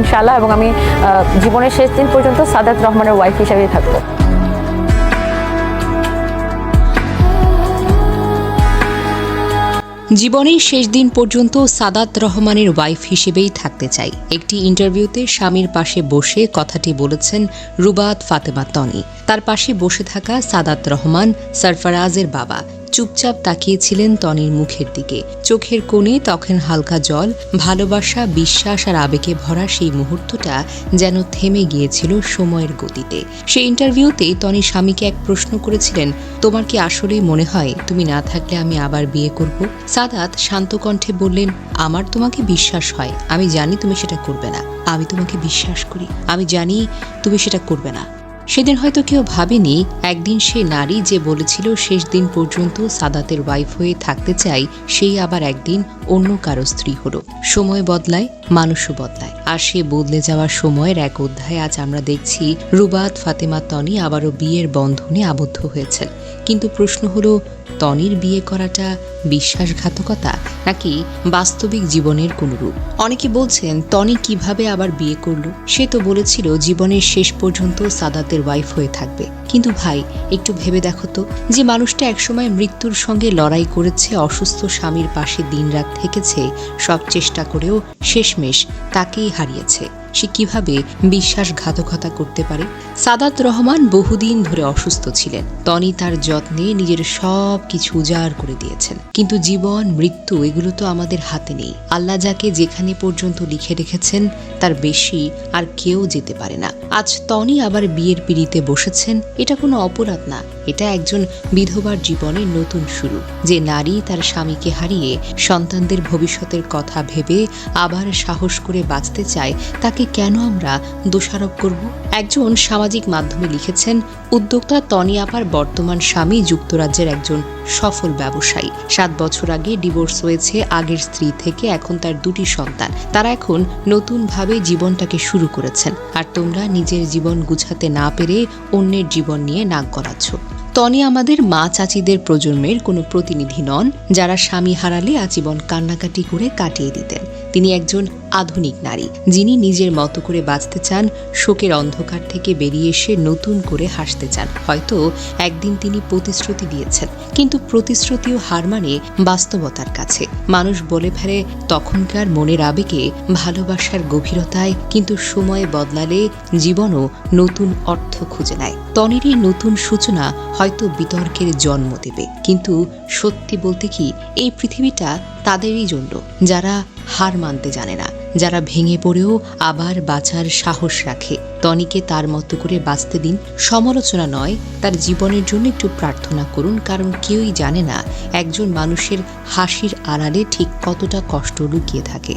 ইনশাআল্লাহ, এবং আমি জীবনের শেষ দিন পর্যন্ত সাদাত রহমানের ওয়াইফ হিসেবেই থাকব। জীবনের শেষ দিন পর্যন্ত সাদাত রহমানের ওয়াইফ হিসেবেই থাকতে চাই। একটি ইন্টারভিউতে স্বামীর পাশে বসে কথাটি বলেছেন রুবাত ফাতেমা তনি। তার পাশে বসে থাকা সাদাত রহমান, সরফরাজের বাবা। চুপচাপ তাকিয়েছিলেন তনির মুখের দিকে। চোখের কোণে তখন হালকা জল, ভালোবাসা, বিশ্বাস আর আবেগে ভরা সেই মুহূর্তটা যেন থেমে গিয়েছিল সময়ের গতিতে। সেই ইন্টারভিউতে তনি স্বামীকে এক প্রশ্ন করেছিলেন, তোমার কি আসলেই মনে হয় তুমি না থাকলে আমি আবার বিয়ে করব? সাদাত শান্ত কণ্ঠে বললেন, আমার তোমাকে বিশ্বাস হয়, আমি জানি তুমি সেটা করবে না। আমি তোমাকে বিশ্বাস করি, আমি জানি তুমি সেটা করবে না। সেদিন হয়তো কেউ ভাবেনি, একদিন সে নারী যে বলেছিল শেষ দিন পর্যন্ত সাদাতের ওয়াইফ হয়ে থাকতে চাই, সেই আবার একদিন অন্য কারও স্ত্রী হলো। সময় বদলায়, মানুষও বদলায়। আর সে বদলে যাওয়ার সময়ের এক অধ্যায় আজ আমরা দেখছি, রুবাত, ফাতেমা, তনি আবারও বিয়ের বন্ধনে আবদ্ধ হয়েছেন। কিন্তু প্রশ্ন হলো তনির বিয়ে করাটা বিশ্বাসঘাতকতা নাকি বাস্তবিক জীবনের কোনো রূপ অনেকে বলছেন তনি কীভাবে আবার বিয়ে করল? সে তো বলেছিল, জীবনের শেষ পর্যন্ত সাদাতের ওয়াইফ হয়ে থাকবে। কিন্তু ভাই, একটু ভেবে দেখো তো, যে মানুষটা একসময় মৃত্যুর সঙ্গে লড়াই করেছে, অসুস্থ স্বামীর পাশে দিনরাত থেকেছে, সব চেষ্টা করেও শেষমেশ তাকেই হারিয়েছে। সে কীভাবে বিশ্বাসঘাতকতা করতে পারে? সাদাত রহমান বহুদিন ধরে অসুস্থ ছিলেন। তনি তার যত্নে নিজের সব কিছু উজাড় করে দিয়েছেন। কিন্তু জীবন, মৃত্যু, এগুলো তো আমাদের হাতে নেই। আল্লাহ যাকে যেখানে পর্যন্ত লিখে রেখেছেন, তার বেশি আর কেউ যেতে পারে না। আজ তনি আবার বিয়ের পিড়িতে বসেছেন। এটা কোনো অপরাধ না। এটা একজন বিধবার জীবনের নতুন শুরু। যে নারী তার স্বামীকে হারিয়ে সন্তানদের ভবিষ্যতের কথা ভেবে আবার সাহস করে বাঁচতে চায়, তাকে কেন আমরা দোষারোপ করব? একজন সামাজিক মাধ্যমে লিখেছেন, উদ্যোক্তা তনি আপার বর্তমান স্বামী যুক্তরাজ্যের একজন সফল ব্যবসায়ী। সাত বছর আগে ডিভোর্স হয়েছে, আগের স্ত্রী থেকে এখন তার দুটি সন্তান। তারা এখন নতুনভাবে জীবনটাকে শুরু করেছেন। আর তোমরা নিজের জীবন গুছাতে না পেরে অন্যের জীবন নিয়ে নাক গলাচ্ছ। তনি আমাদের মা চাচিদের প্রজন্মের কোনো প্রতিনিধি নন, যারা স্বামী হারালে আজীবন কান্নাকাটি করে কাটিয়ে দিতেন। তিনি একজন আধুনিক নারী, যিনি নিজের মতো করে বাঁচতে চান, শোকের অন্ধকার থেকে বেরিয়ে এসে নতুন করে হাসতে চান। হয়তো একদিন তিনি প্রতিশ্রুতি দিয়েছেন, কিন্তু প্রতিশ্রুতিও হার মানে বাস্তবতার কাছে। মানুষ বলে ফেলে, তখনকার মনের আবেগে ভালোবাসার গভীরতায় কিন্তু সময় বদলালে জীবনও নতুন অর্থ খুঁজে নেয়। তনের এই নতুন সূচনা হয়তো বিতর্কের জন্ম দেবে, কিন্তু সত্যি বলতে কি, এই পৃথিবীটা তাদেরই জন্য, যারা হার মানতে জানে না। যারা ভেঙে পড়েও আবার বাঁচার সাহস রাখে। টনিকে তার মতো করে বাঁচতে দিন। সমালোচনা নয়, তার জীবনের জন্য একটু প্রার্থনা করুন, কারণ কেউই জানে না একজন মানুষের হাসির আড়ালে ঠিক কতটা কষ্ট লুকিয়ে থাকে।